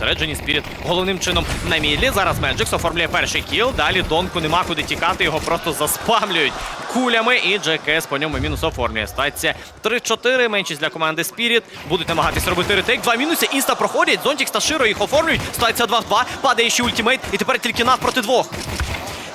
Зосереджені Спіріт головним чином на мідлі. Зараз Меджикс оформляє перший кіл. Далі Донку нема куди тікати, його просто заспамлюють кулями. І Джекес по ньому мінус оформлює. Стається 3-4. Меншість для команди Спіріт. Будуть намагатись робити ретейк. Два мінуси. Інста проходять. Зонтік та Широ їх оформлюють. Стається 2 в 2. Падає ще ультимейт. І тепер тільки нас проти двох.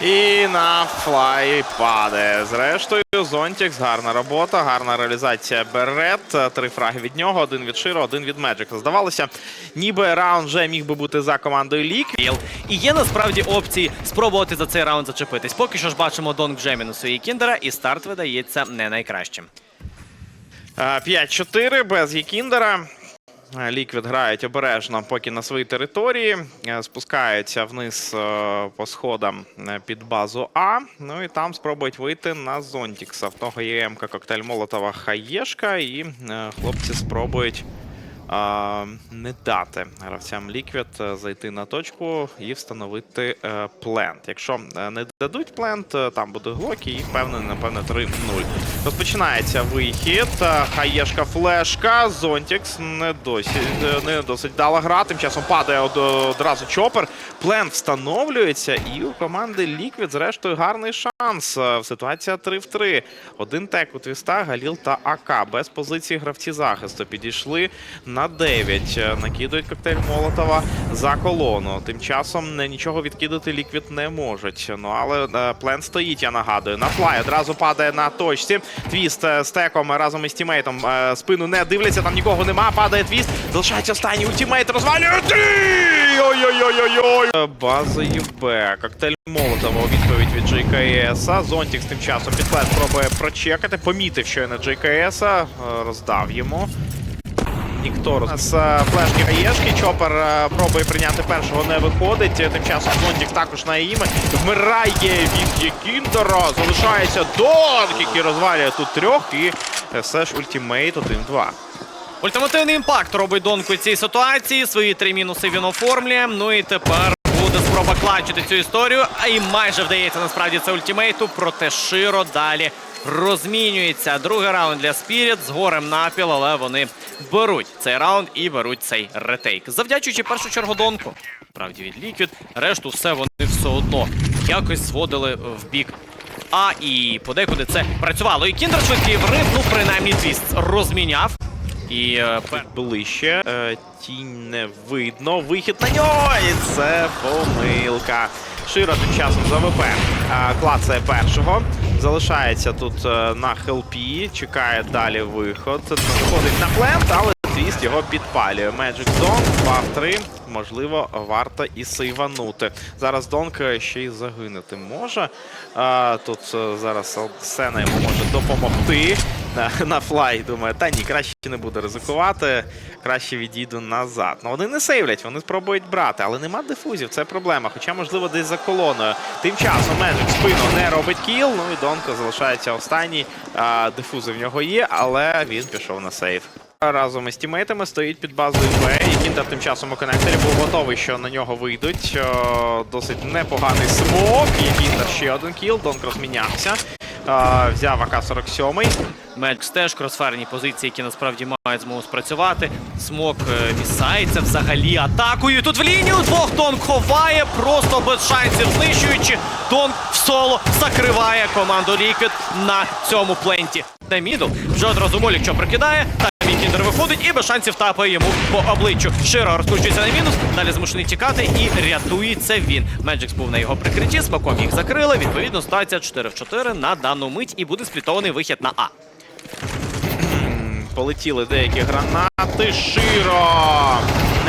І на флай падає. Зрештою, Зонтікс, гарна робота, гарна реалізація Берет. Три фраги від нього, один від Широ, один від Меджика. Здавалося, ніби раунд вже міг би бути за командою Ліквіл. І є насправді опції спробувати за цей раунд зачепитись. Поки що ж бачимо Донк вже мінусує Кіндера, і старт видається не найкращим. Е, 5-4 без Єкіндера. Е, Ліквід грають обережно, поки на своїй території. Е, Спускаються вниз е, по сходам під базу А. Ну і там спробують вийти на Зонтікса. В того є МК коктейль Молотова Хаєшка, і хлопці спробують. Не дати гравцям Ліквід е, зайти на точку і встановити е, плент. Якщо е, не дадуть плент, там буде глок і впевнений, напевне, 3-0. Розпочинається вихід. Хаєшка флешка. Зонтікс не не досить дала гра. Тим часом падає одразу чопер. Плент встановлюється, і у команди Ліквід, зрештою, гарний шанс. Ситуація 3 в 3. Один тек у твіста, Галіл та АК. Без позиції гравці захисту. Підійшли на 9. Е, Накидують коктейль Молотова за колону. Тим часом нічого відкидати Ліквід не можуть. Ну але е, плен стоїть, я нагадую. На флай одразу падає на точці. Твіст е, з теком разом із тімейтом е, спину не дивляться, там нікого нема. Падає твіст. Залишається останній ультимейт. Розвалює три! Ой-ой-ой-ой-ой! Базою Б. Коктейль Молотова у відповідь від JKS. Зонтікс тим часом підлет пробує прочекати. Помітив, що на JKS. е, Роздав йому. Ніхто з е, флешки Гаєшки. Чопер е, пробує прийняти першого, не виходить. Тим часом Блондік також на іме. Вмирає від Єкіндера. Залишається Донк, який розвалює тут трьох. І е, все ж ультимейт 1-2. Ультимативний імпакт робить Донку в цій ситуації. Свої три мінуси він оформлює. Ну і тепер буде спроба клачити цю історію. А і майже вдається насправді це ультимейту. Проте Широ далі розмінюється. Другий раунд для Спіріт з горем напіл, але вони беруть цей раунд і беруть цей ретейк. Завдячуючи першу чергу Донку. Правді від Ліквід, решту все вони все одно якось зводили в бік а і подекуди це працювало. І кіндер швидкий врив, ну принаймні твіст розміняв. І е, ближче. Е, Тінь не видно. Вихід на нього. І це помилка. Широ тим часом за ВП клацає першого. Залишається тут е, на хелпі. Чекає далі виход. Виходить на плент, але твіст його підпалює. Magic Zone 2 в 3. Можливо, варто і сейванути. Зараз Донк ще й загинути може. А, тут е, зараз Сена йому може допомогти. На, на флай думає, та ні, краще не буду ризикувати, краще відійду назад. Ну вони не сейвлять, вони спробують брати, але нема дифузів, це проблема. Хоча, можливо, десь за колоною. Тим часом Меджик спину не робить кіл. Ну і Донко залишається останній. А, дифузи в нього є, але він пішов на сейв. Разом із тімейтами стоїть під базою Б, і Кіндер тим часом у коннекторі був готовий, що на нього вийдуть. О, досить непоганий смок. І Кіндер ще один кіл. Донк розмінявся. А, взяв АК-47. Меджикс теж кросферні позиції, які насправді мають змогу спрацювати. Смок е, місається взагалі атакою. Тут в лінію двох Донк ховає, просто без шансів знищуючи. Донк в соло закриває команду Ліквід на цьому пленті. На мідл вже одразу Молік що прикидає. Та Кіндер виходить і без шансів тапає йому по обличчю. Широ розкручується на мінус, далі змушений тікати і рятується він. Меджикс був на його прикритті, смаком їх закрили. Відповідно, стація 4 в 4 на дану мить і буде сплітований вихід на А. Полетіли деякі гранати. Широ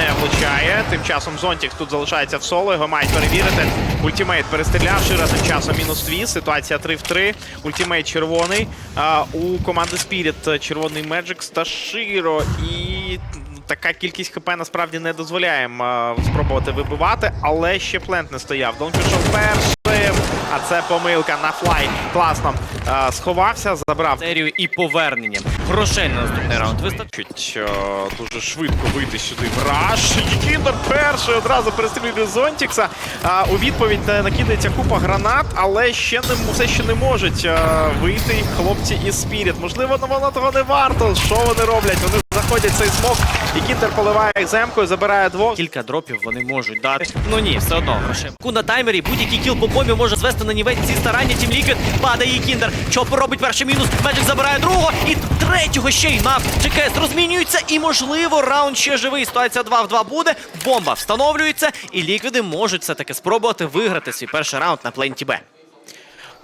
не влучає. Тим часом Зонтікс тут залишається в соло. Його мають перевірити. Ультимейт перестріляв. Широ тим часом мінус 2. Ситуація 3 в 3. Ультимейт червоний. А, у команди Spirit червоний Меджикс та Широ. І така кількість ХП насправді не дозволяє спробувати вибивати, але ще плент не стояв. Дон пішов першим. А це помилка на флай. Класно а, сховався, забрав серію і поверненням. Грошей на наступний раунд вистачить. Е, дуже швидко вийти сюди в раш. Кіндер перший одразу перестрілює Зонтікса. А, у відповідь е, накидається купа гранат, але ще не все ще не можуть е, вийти хлопці із Спіріт. Можливо, ну, воно того не варто. Що вони роблять? Вони знаходять цей смок. І Кіндер поливає їх земкою, забирає двох. Кілька дропів вони можуть дати. Ну ні, все одно грошей. Ку на таймері будь-який кіл по бомбі може звести на нівець ці старання. Тім Ліквід падає кіндер. Чопер робить перший мінус. Меджик забирає другого і третього ще й на ЧКС розмінюється. І можливо раунд ще живий. Ситуація 2 в 2 буде. Бомба встановлюється, і ліквіди можуть все таки спробувати виграти свій перший раунд на пленті Б.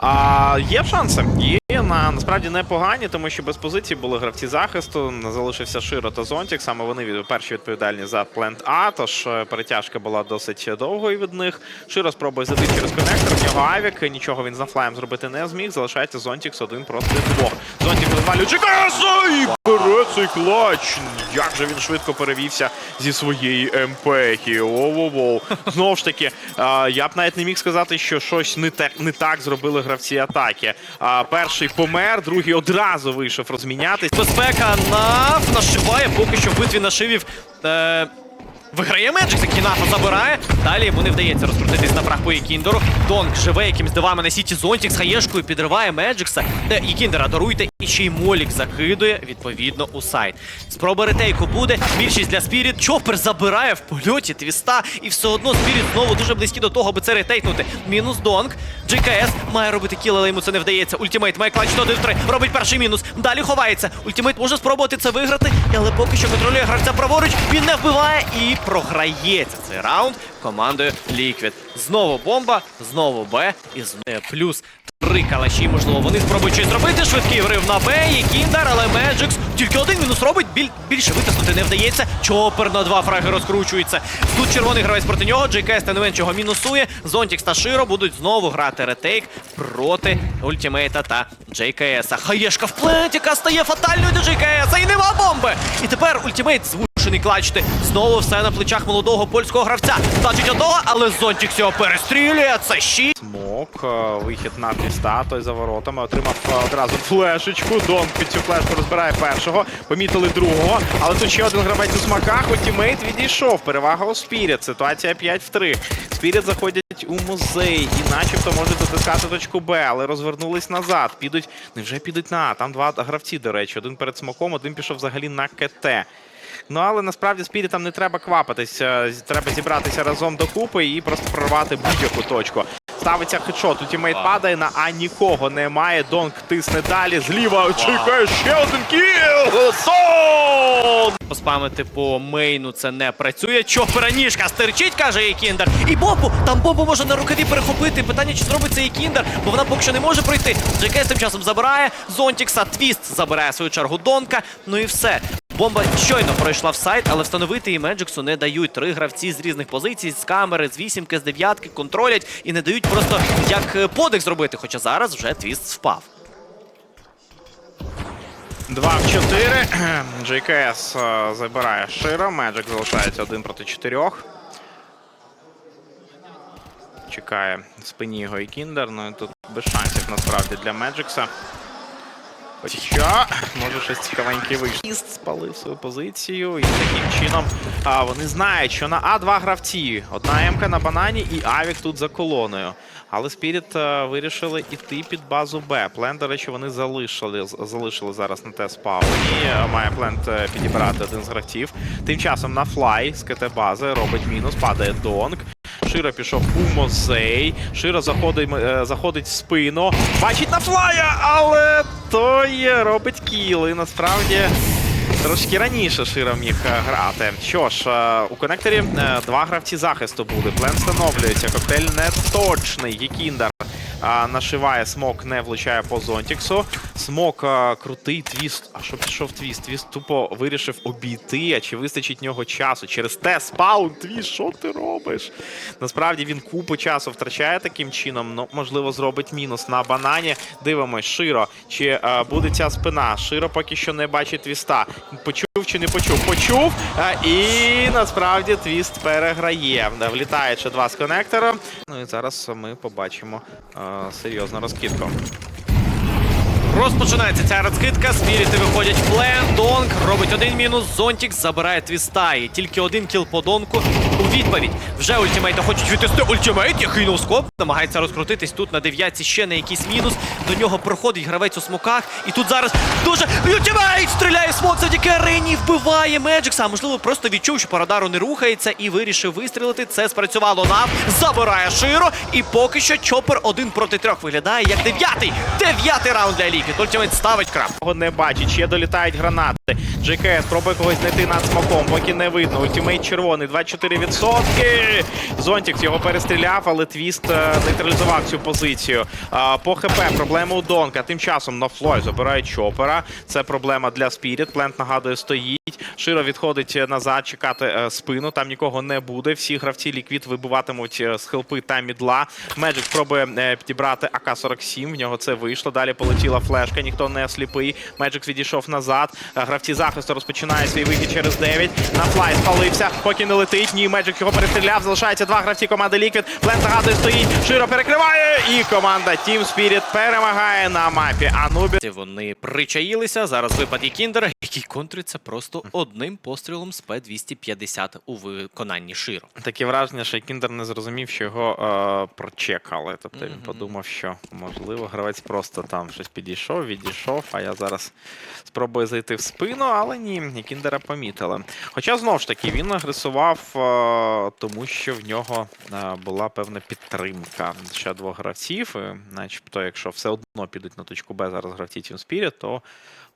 А, є шанси. Є на насправді непогані, тому що без позиції були гравці захисту. Залишився Широ та Зонтік. Саме вони перші відповідальні за плент А. Тож е, перетяжка була досить довгою від них. Широ спробує зайти через коннектор. В нього авік. Нічого він з нафлаєм зробити не зміг. Залишається Зонтікс один проти двох. Зонтік розвалює Чекаса і бере цей клач. Як же він швидко перевівся зі своєї МПХи. Воу-воу-воу. Знову ж таки, я б навіть не міг сказати, що щось не так, не так зробили гравці атаки. А, перший помер, другий одразу вийшов розмінятись. Безпека на нашиває поки що в битві нашивів. Е... Виграє Меджик, який нафа забирає. Далі йому не вдається розкрутитись на прах по Єкіндеру. Донг живе якимсь дивами на сіті Зонтік з хаєшкою, підриває Меджикса. Де Єкіндера даруйте, і ще й Молік закидує, відповідно, у сайт. Спроба ретейку буде. Більшість для Спіріт. Чопер забирає в польоті твіста. І все одно Спіріт знову дуже близькі до того, аби це ретейкнути. Мінус Донг. GKS має робити кіл, але йому це не вдається. Ультимейт має клач 1 в 3. Робить перший мінус. Далі ховається. Ультимейт може спробувати це виграти, але поки що контролює гравця праворуч. Він не вбиває і програється цей раунд командою Liquid. Знову бомба, знову Б і знову плюс. Три калаші, можливо, вони спробують щось зробити. Швидкий врив на Б, Кіндер, але Меджикс тільки один мінус робить, біль, більше витиснути не вдається. Чопер на два фраги розкручується. Тут червоний гравець проти нього. JKS та не меншого мінусує. Зонтікс та Широ будуть знову грати ретейк проти ультимейта та JKS. Хаєшка в плент, яка стає фатальною для JKS, і нема бомби. І тепер ультимейт змушений клачити. Знову все на плечах молодого польського гравця. Бачить одного, але Зонтікс його перестрілює. Це щит. Смок, е, вихід на піста, той за воротами. Отримав е, одразу флешечку. Дон під цю флешку розбирає першого. Помітили другого. Але тут ще один гравець у смаках. Утімейт відійшов. Перевага у Спіріт. Ситуація 5 в 3. Спіріт заходять у музей і начебто можуть дотискати точку Б, але розвернулись назад. Підуть. Невже підуть на? Там два гравці, до речі. Один перед смоком, один пішов взагалі на КТ. Ну але насправді спірітам не треба квапитись. е, Треба зібратися разом докупи і просто прорвати будь-яку точку. Ставиться хедшот, Утімейт падає на А нікого немає. Донк тисне далі. Зліва чекає ще один кіл! Сон! Поспамити по мейну це не працює. Чопера ніжка стерчить, каже Єкіндер. І бомбу! Там бомбу може на рукаві перехопити. Питання, чи зробить це Єкіндер, бо вона поки що не може пройти. Джекес тим часом забирає Зонтікса. Твіст забирає свою чергу Донка. Ну і все. Бомба щойно пройшла в сайт, але встановити її Меджиксу не дають. Три гравці з різних позицій, з камери, з вісімки, з дев'ятки контролять і не дають просто як е, подих зробити. Хоча зараз вже твіст впав. 2 в 4. JKS е, забирає Шира. Меджик залишається один проти чотирьох. Чекає в спині його і Кіндер. Ну і тут без шансів насправді для Меджикса. Хоча, може щось цікавеньке вийшло. Спалив свою позицію і таким чином а, вони знають, що на А2 гравці. Одна М-ка на банані і Авік тут за колоною. Але Спіріт е, вирішили іти під базу Б. Плен, до речі, вони залишили, залишили зараз на те спауні. Е, Має плент е, підібрати один з гравців. Тим часом на флай з КТ бази робить мінус, падає Донг. Широ пішов у музей. Шира заходить, е, заходить в спину. Бачить на флая, але той робить кіл. І насправді трошки раніше Шира міг е, грати. Що ж, е, у коннекторі два гравці захисту буде. Плен встановлюється. Коктейль не точний. Нашиває смок, не влучає по зонтіксу. Смок крутий твіст. А що пішов твіст? Твіст тупо вирішив обійти. А чи вистачить нього часу? Через те спаун. Твіст, що ти робиш? Насправді він купу часу втрачає таким чином. Ну, можливо, зробить мінус на банані. Дивимось, Широ. Чи а, буде ця спина? Широ поки що не бачить твіста. Почув чи не почув? Почув. А, і насправді твіст переграє. Влітає ще два з коннектора. Ну і зараз ми побачимо а, серйозну розкидку. Розпочинається ця розкидка. Спіріти виходять в плен. Донк робить один мінус. Зонтік забирає твіста. І тільки один кіл по донку. У відповідь вже ультимейта хочуть відвести. Ультимейт, який ноускоп. Намагається розкрутитись тут на дев'ятці ще на якийсь мінус. До нього проходить гравець у смоках. І тут зараз дуже ультимейт стріляє смок завдяки арені. Вбиває Меджикса. А можливо, просто відчув, що по радару не рухається і вирішив вистрілити. Це спрацювало нав. Забирає Широ. І поки що Чопер один проти трьох виглядає як дев'ятий. Дев'ятий раунд для Ліквід. Ультимейт ставить крап. Не бачить, ще долітають гранати. JKS пробує когось знайти над смоком, поки не видно. Ультимейт червоний, 24%. Зонтікс його перестріляв, але твіст е, нейтралізував цю позицію. По ХП проблема у Донка. Тим часом на флой забирає Чопера. Це проблема для Спіріт. Плент нагадує стоїть. Широ відходить назад, чекати е, спину. Там нікого не буде. Всі гравці ліквід вибиватимуть е, з хелпи та мідла. Меджик спробує е, підібрати АК-47. В нього це вийшло. Далі полетіла флешка. Ніхто не сліпий. Меджик відійшов назад. Е, Гравці захисту розпочинають свій вихід через 9. На флай спалився, поки не летить. Ні, Меджик його перестріляв. Залишається два гравці команди Ліквід. Плент нагадує стоїть. Широ перекриває. І команда Team Spirit перемагає на мапі Анубі. Вони причаїлися. Зараз випад і Кіндера, який контриться просто одним пострілом з П-250 у виконанні Широ. Таке враження, що Кіндер не зрозумів, що його е, прочекали. Тобто він подумав, що можливо гравець просто там щось підійшов, відійшов, а я зараз спробую зайти в спину, але ні, Кіндера помітили. Хоча знову ж таки він агресував, е, тому що в нього е, була певна підтримка ще двох гравців. І, начебто, якщо все одно підуть на точку Б зараз гравці Team Spirit, то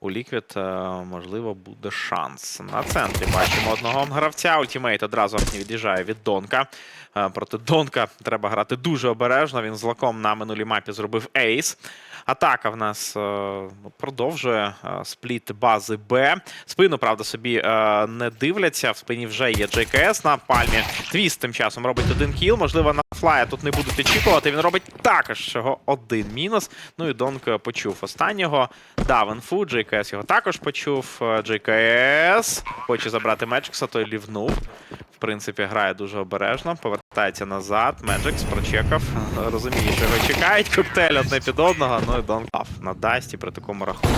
у е, можливо, буде шанс. На центрі бачимо одного гравця. Ультімейт одразу від'їжджає від Донка. Е, Проти Донка треба грати дуже обережно. Він з лаком на минулій мапі зробив ейс. Атака в нас е, продовжує е, спліт бази Б. Спину, правда, собі е, не дивляться. В спині вже є JKS на пальмі. Твіст тим часом робить один кіл. Можливо, на флая тут не будуть очікувати. Він робить також всього один мінус. Ну і Донк почув останнього. Дав інфу. JKS його також почув. JKS хоче забрати Меджикса, той лівнув. Принципі, грає дуже обережно, повертається назад. Меджикс прочекав, розуміє, що його чекають. Коктейль одне під одного. Ну і донкав на Дасті при такому рахунку.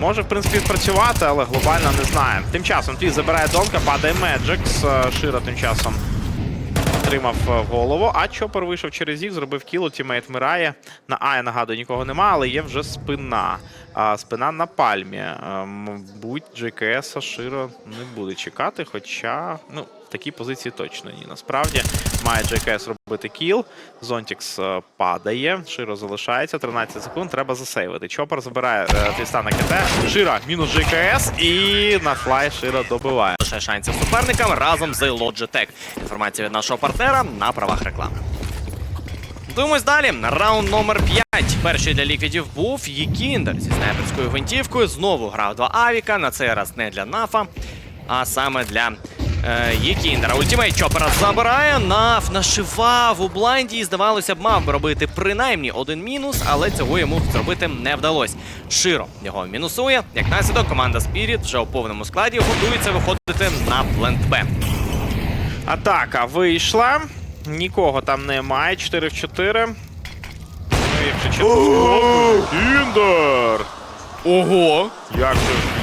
Може, в принципі, спрацювати, але глобально не знає. Тим часом Твіст забирає Донка, падає Меджикс. Шира тим часом отримав е, голову, а Чопер вийшов через їх, зробив кіл, тімейт вмирає. На А, я нагадую, нікого нема, але є вже спина. А, спина на пальмі. Мабуть, GKS Широ не буде чекати, хоча, ну, такій позиції точно ні. Насправді має JKS робити кіл. Зонтікс е, падає, Широ залишається. 13 секунд, треба засейвити. Чопер забирає е, Твіста на КТ. Широ мінус JKS і на флай Широ добиває. Лише шансів суперникам разом з Logitech. Інформація від нашого партнера на правах реклами. Дивимось далі. Раунд номер 5. Перший для ліквідів був Єкіндер зі снайперською гвинтівкою. Знову грав два авіка. На цей раз не для нафа, а саме для е, Єкіндера. Ультимейт Чопера забирає. Наф нашивав у блайнді і, здавалося б, мав би робити принаймні один мінус, але цього йому зробити не вдалося. Широ його мінусує. Як наслідок, команда Spirit вже у повному складі готується виходити на плент Б. Атака вийшла. Нікого там немає. 4 в 4. Ну, якщо чесно. Кіндер! Ого! Як же,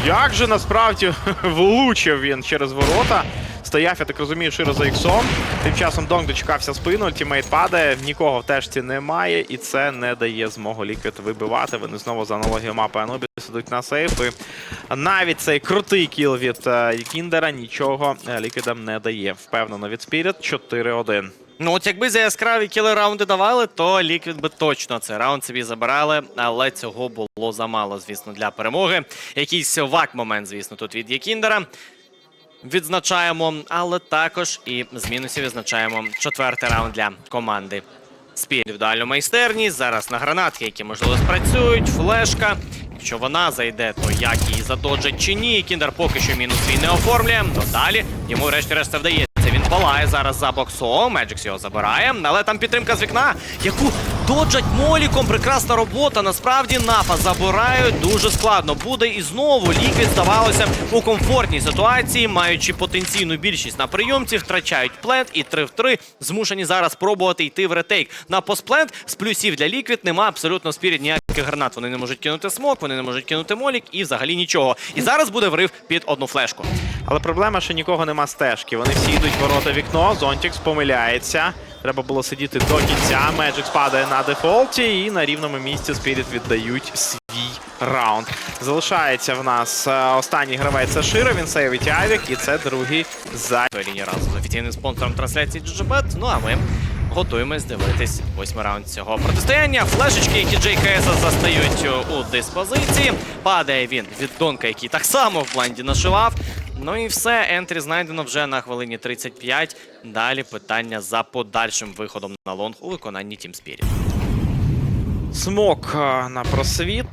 як же насправді влучив він через ворота. Стояв, я так розумію, широ за іксом. Тим часом Донг дочекався спину, ультимейт падає, нікого в тежці немає, і це не дає змогу Ліквід вибивати. Вони знову за аналогією мапи Анубіс ідуть на сейф. І навіть цей крутий кіл від е, Кіндера нічого е, Ліквідам не дає. Впевнено від Спіріт 4-1. Ну, от якби за яскраві кіли раунди давали, то Ліквід би точно цей раунд собі забирали, але цього було замало, звісно, для перемоги. Якийсь вак момент, звісно, тут від Єкіндера. Відзначаємо, але також і з мінусів відзначаємо четвертий раунд для команди. Спіль індивідуальну майстерність. Зараз на гранатки, які можливо спрацюють. Флешка. Якщо вона зайде, то як її задоджать чи ні. Кіндер поки що мінус свій не оформлює. То далі йому врешті-решт вдається. Палає зараз за боксом. Меджикс його забирає. Але там підтримка з вікна, яку доджать моліком. Прекрасна робота. Насправді нафа забирають дуже складно. Буде і знову ліквід здавалося у комфортній ситуації, маючи потенційну більшість на прийомці, втрачають плент і 3 в 3 змушені зараз пробувати йти в ретейк. На постплент з плюсів для ліквід нема абсолютно спірід ніяких ніяких гранат. Вони не можуть кинути смок, вони не можуть кинути молік і взагалі нічого. І зараз буде врив під одну флешку. Але проблема, що нікого нема стежки. Вони всі йдуть ворота вікно. Зонтікс помиляється. Треба було сидіти до кінця. Меджикс падає на дефолті, і на рівному місці Спіріт віддають свій раунд. Залишається в нас е, останній гравець це Широ, він сейвить Авік, і це другий за Лінії разом з офіційним спонсором трансляції GGBet. Ну а ми готуємось дивитись восьмий раунд цього протистояння. Флешечки, які JKS застають у диспозиції. Падає він від Донка, який так само в бланді нашивав. Ну і все, ентрі знайдено вже на хвилині 35. Далі питання за подальшим виходом на лонг у виконанні Team Spirit. Смок е, на просвіт.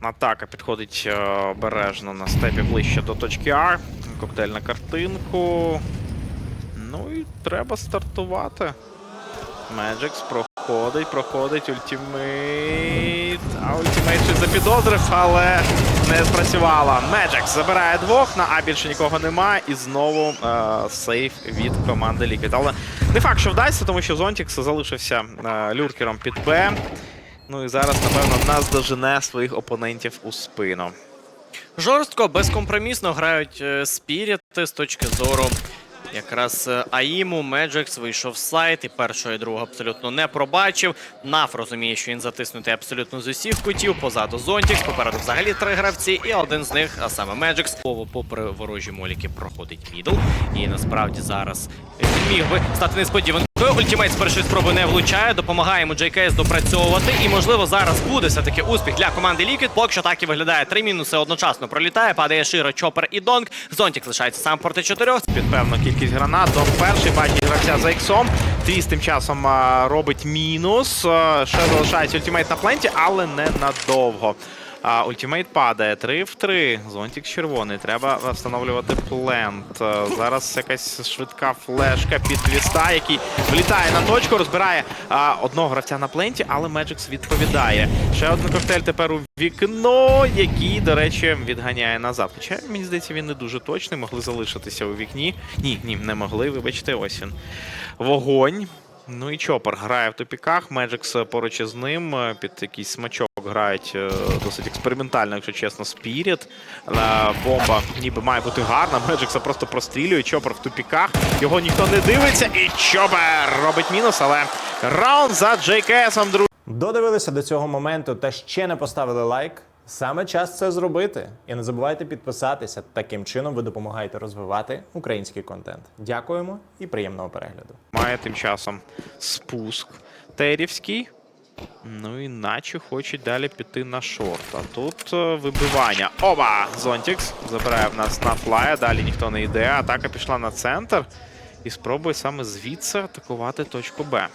Атака підходить е, обережно на степі ближче до точки А. Коктейль на картинку. Ну і треба стартувати. Меджикс проходить, проходить ультимейт. А ультимейт щось запідозрив, але не спрацювала. Меджикс забирає двох, на А більше нікого нема. І знову е, сейф від команди Liquid. Але не факт, що вдасться, тому що Зонтікс залишився е, люркером під Б. Ну і зараз, напевно, нас дожене своїх опонентів у спину. Жорстко, безкомпромісно грають е, спіріти з точки зору якраз е, Аїму. Меджекс вийшов з сайт і першого і другого абсолютно не пробачив. Наф розуміє, що він затиснутий абсолютно з усіх кутів. Позаду Зонтікс, попереду взагалі три гравці, і один з них, а саме Меджекс, попри ворожі моліки проходить мідл. І насправді зараз він міг би стати несподіванкою. Ультімейт з першої спроби не влучає, допомагає йому JKS допрацьовувати. І можливо зараз буде все-таки успіх для команди Liquid. Поки що так і виглядає. Три мінуси одночасно пролітає. Падає Широ, Чопер і Донг. Зонтік лишається сам проти чотирьох. Під певну кількість гранат. Дон перший бачить гравця за іксом. Твіст тим часом робить мінус. Ще залишається ультимейт на пленті, але не надовго. А, ультимейт падає 3 в 3. Зонтік червоний. Треба встановлювати плент. Зараз якась швидка флешка під твіста, який влітає на точку, розбирає а, одного гравця на пленті, але Меджикс відповідає. Ще один коктейль тепер у вікно, який, до речі, відганяє назад. Хоча, мені здається, він не дуже точний, могли залишитися у вікні. Ні, ні, не могли. Вибачте, ось він. Вогонь. Ну і Чопер грає в топіках. Меджикс поруч із ним. е, Під якийсь смачок грають е, досить експериментально, якщо чесно, Спіріт. Е, Бомба ніби має бути гарна. Меджикса просто прострілює. Чопер в тупіках. Його ніхто не дивиться. І Чопер робить мінус, але раунд за JKS, друзі. Додивилися до цього моменту та ще не поставили лайк. Саме час це зробити. І не забувайте підписатися. Таким чином ви допомагаєте розвивати український контент. Дякуємо і приємного перегляду. Має тим часом спуск Терівський. Ну і наче хочуть далі піти на шорт. А тут е, вибивання. Оба! Зонтікс забирає в нас на флая. Далі ніхто не йде. Атака пішла на центр. І спробує саме звідси атакувати точку Б.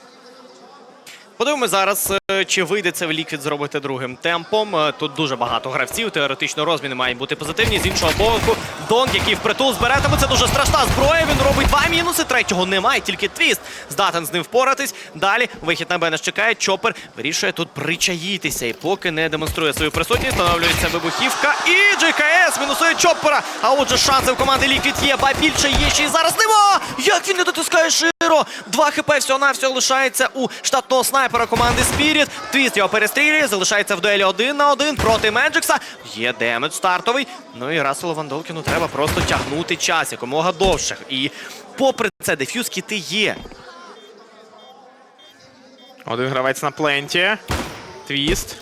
Подивимось зараз, чи вийде це в ліквід зробити другим темпом. Е, Тут дуже багато гравців. Теоретично розміни мають бути позитивні. З іншого боку, Донг, який впритул збиратиме, це дуже страшна зброя. Він робить два мінуси. Третього немає, тільки твіст. Здатен з ним впоратись. Далі вихід на Б нас чекає. Чопер вирішує тут причаїтися. І поки не демонструє свою присутність, встановлюється вибухівка. І JKS мінусує Чопера. А отже, шанси в команди Ліквід є, ба більше є ще й зараз нема. Як він не дотискає Широ? Два хп всього навсього лишається у штатного снайпера команди Spirit. Твіст його перестрілює, залишається в дуелі один на один проти Меджикса. Є демедж стартовий. Ну і Расселу Вандолкіну треба просто тягнути час якомога довше. І попри це, деф'юз кіти є. Один гравець на пленті. Твіст.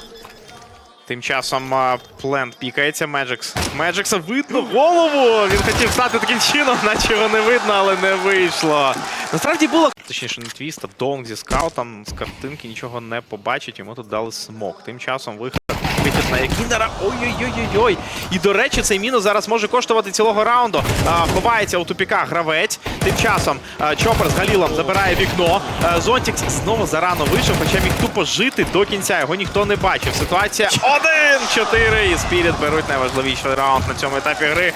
Тим часом плент пікається. Меджикс. Меджикса видно голову. Він хотів стати таким чином, наче його не видно, але не вийшло. Насправді було. Точніше, не твіст, а Донг зі скаутом з картинки нічого не побачить. Йому тут дали смок. Тим часом вихід. Вихід на Якіндера. Ой-ой-ой-ой-ой. І до речі, цей мінус зараз може коштувати цілого раунду. А, ховається у тупіках гравець. Тим часом а, Чопер з Галілом забирає вікно. А, Зонтікс знову зарано вийшов, хоча міг тупо жити до кінця. Його ніхто не бачив. Ситуація 1-4. І Спіріт беруть найважливіший раунд на цьому етапі гри.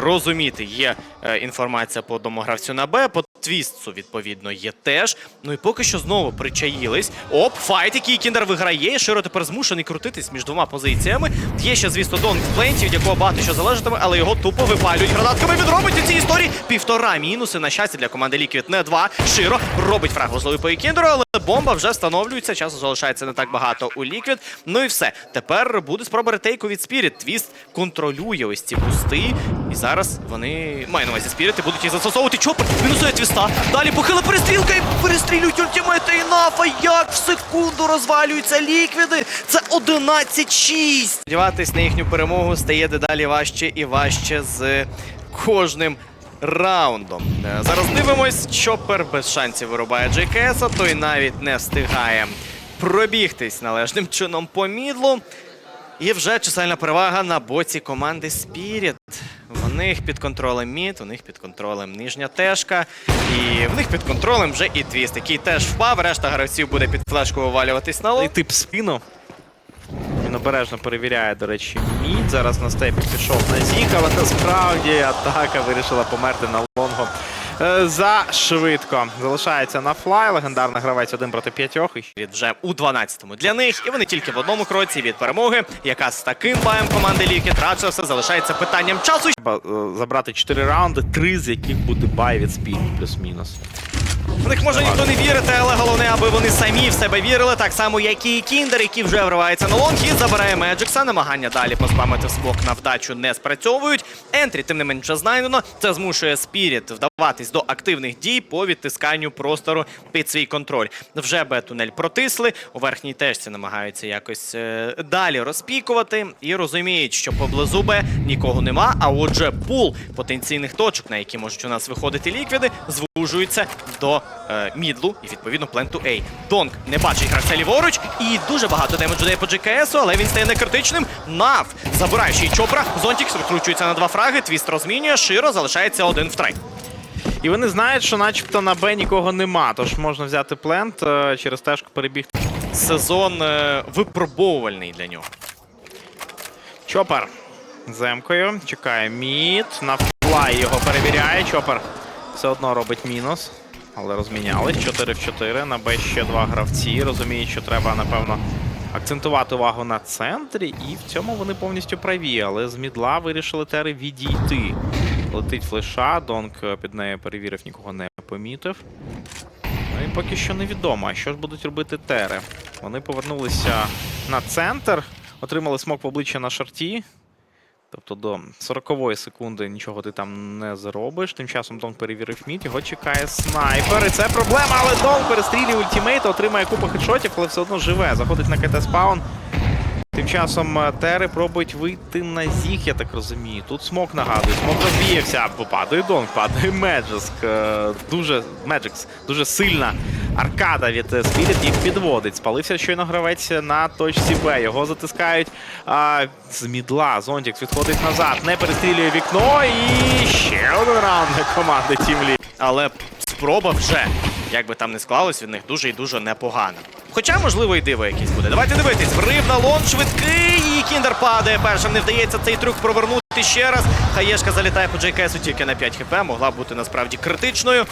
розуміти. Є е, інформація по одному гравцю на Б, твістцу, відповідно, є теж. Ну і поки що знову причаїлись. Оп, файт, який Кіндер виграє. Широ тепер змушений крутитись між двома позиціями. Є ще, звісно, Дон в пленті, від якого багато що залежатиме, але його тупо випалюють гранатками. Він робить у цій історії півтора мінуси. На щастя, для команди Ліквід не два. Широ робить фраг важливий по Кіндеру, але бомба вже встановлюється. Часу залишається не так багато у Ліквід. Ну і все. Тепер буде спроба ретейку від Спіріт. Твіст контролює ось ці пусти. І зараз вони маю на увазі Спіріти будуть їх застосовувати. Чопер мінусує твіста. Далі похила перестрілка і перестрілюють ультимейти і нафа. Як в секунду розвалюються ліквіди. Це 11-6. Сподіватись на їхню перемогу стає дедалі важче і важче з кожним раундом. Е, Зараз дивимось, Чопер без шансів вирубає JKS, а той навіть не встигає пробігтись належним чином по мідлу. І вже чисельна перевага на боці команди Spirit. В них під контролем мід, у них під контролем нижня тежка. І в них під контролем вже і твіст, який теж впав. Решта гравців буде під флешку вивалюватись на лоб. тип спину. Він обережно перевіряє, до речі, мід. Зараз на степі пішов на зік, але насправді атака вирішила померти на лонго. Е, За швидко залишається на флай. Легендарний гравець один проти п'ятьох. І Від вже у 12-му для них, і вони тільки в одному кроці від перемоги, яка з таким баєм команди Лікет радше все залишається питанням часу. треба е, забрати 4 раунди, три з яких буде бай від спільні, плюс-мінус. В них може ніхто не вірити, але головне, аби вони самі в себе вірили, так само, як і Кіндер, який вже вривається на лонг і забирає Меджикса. Намагання далі поспамити в смок на вдачу не спрацьовують. Ентрі, тим не менше, знайдено. Це змушує Спіріт вдаватись до активних дій по відтисканню простору під свій контроль. Вже Б-тунель протисли. У верхній тежці намагаються якось е, далі розпікувати і розуміють, що поблизу Б нікого нема. А отже, пул потенційних точок, на які можуть у нас виходити ліквіди, звужується до е, мідлу і відповідно пленту A. Донг не бачить гравця ліворуч і дуже багато демеджу дає по GKS, але він стає некритичним. Нав й чопра. Зонтікс викручується на два фраги. Твіст розмінює. Широ залишається один в трек. І вони знають, що начебто на Б нікого нема, тож можна взяти плент, е, через тежку перебігти. Сезон е, випробовувальний для нього. Чопер земкою. Чекає мід. На флай його перевіряє. Чопер все одно робить мінус. Але розмінялись. 4 в 4. На Б ще два гравці. Розуміють, що треба, напевно, акцентувати увагу на центрі. І в цьому вони повністю праві. Але з мідла вирішили тери відійти. Летить флеша. Донк під нею перевірив, нікого не помітив. Ну і поки що невідомо, що ж будуть робити тери. Вони повернулися на центр, отримали смок в обличчя на шарті. Тобто до 40-ї секунди нічого ти там не зробиш. Тим часом Донг перевірив мід, його чекає снайпер. І це проблема, але Донг перестрілює ультимейт, отримає купу хедшотів, але все одно живе. Заходить на КТ спаун. Тим часом е, Тери пробують вийти на зіг, я так розумію. Тут смок нагадує, смок розвіявся, бо падає Донг, падає Меджиск. Е, Дуже Меджикс, дуже сильна аркада від е, Спіріт їх підводить. Спалився щойно гравець на точці Б. Його затискають а, з мідла. Зонтікс відходить назад, не перестрілює вікно. І ще один раунд для команди Тім Лі. Але спроба вже, як би там не склалось, від них дуже і дуже непогана. Хоча, можливо, і диво якесь буде. Давайте дивитись. Врив на лон швидкий, і Кіндер падає. Першим не вдається цей трюк провернути ще раз. Хаєшка залітає по JKS тільки на 5 хп, могла бути насправді критичною.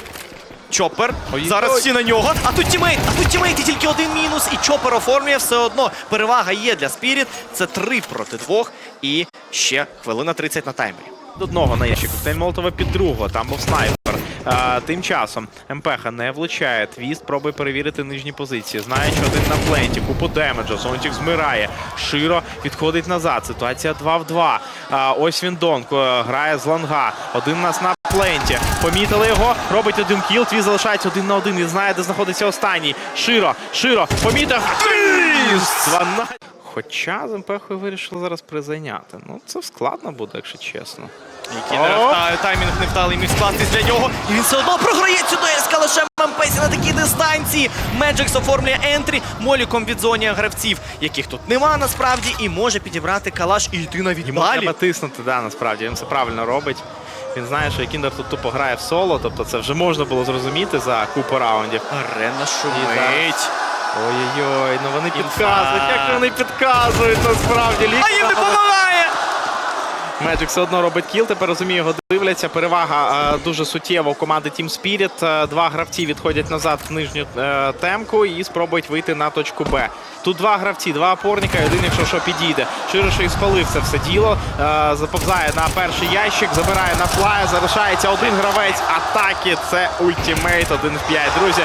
Чопер. Ой-ой. Зараз всі на нього. А тут тімейт, а тут тімейт і тільки один мінус. І Чопер оформлює все одно. Перевага є для Спіріт. Це три проти двох. І ще хвилина 30 на таймері. До одного на ящику. Тейн Молотова під другого. Там був снайпер. А, тим часом МПХ не влучає. Твіст пробує перевірити нижні позиції. Знає, що один на пленті. Купу демеджа. Сонтік змирає. Широ відходить назад. Ситуація 2 в 2. А, ось він Донк. е, Грає з ланга. Один нас на пленті. Помітили його. Робить один кіл. Твіст залишається один на один. Він знає, де знаходиться останній. Широ, Широ. Помітив. Твіст! 12. Хоча з МПХ вирішили зараз призайняти. Ну, це складно буде, якщо чесно. О! та- таймінг невдалий міг скластись для нього. І він все одно програє цю ДСК лише Мемпесі на такій дистанції. Меджикс оформлює ентрі моліком від зоні гравців, яких тут нема насправді, і може підібрати калаш і йти навіть Йому далі. треба тиснути, да, насправді. Він все правильно робить. Він знає, що Кіндер тут тупо грає в соло, тобто це вже можна було зрозуміти за купу раундів. Арена шумить. Ой-ой-ой, ну вони підказують, як вони підказують насправді. А їм не допомагає! Меджик все одно робить кіл, тепер розумію, його дивляться. Перевага е, дуже суттєва у команди Team Spirit. Е, Два гравці відходять назад в нижню е, темку і спробують вийти на точку Б. Тут два гравці, два опорника, і один, якщо що підійде. Широший спалив це все діло. Заповзає на перший ящик, забирає на флая, залишається один гравець атаки. Це ультимейт 1 в 5. Друзі,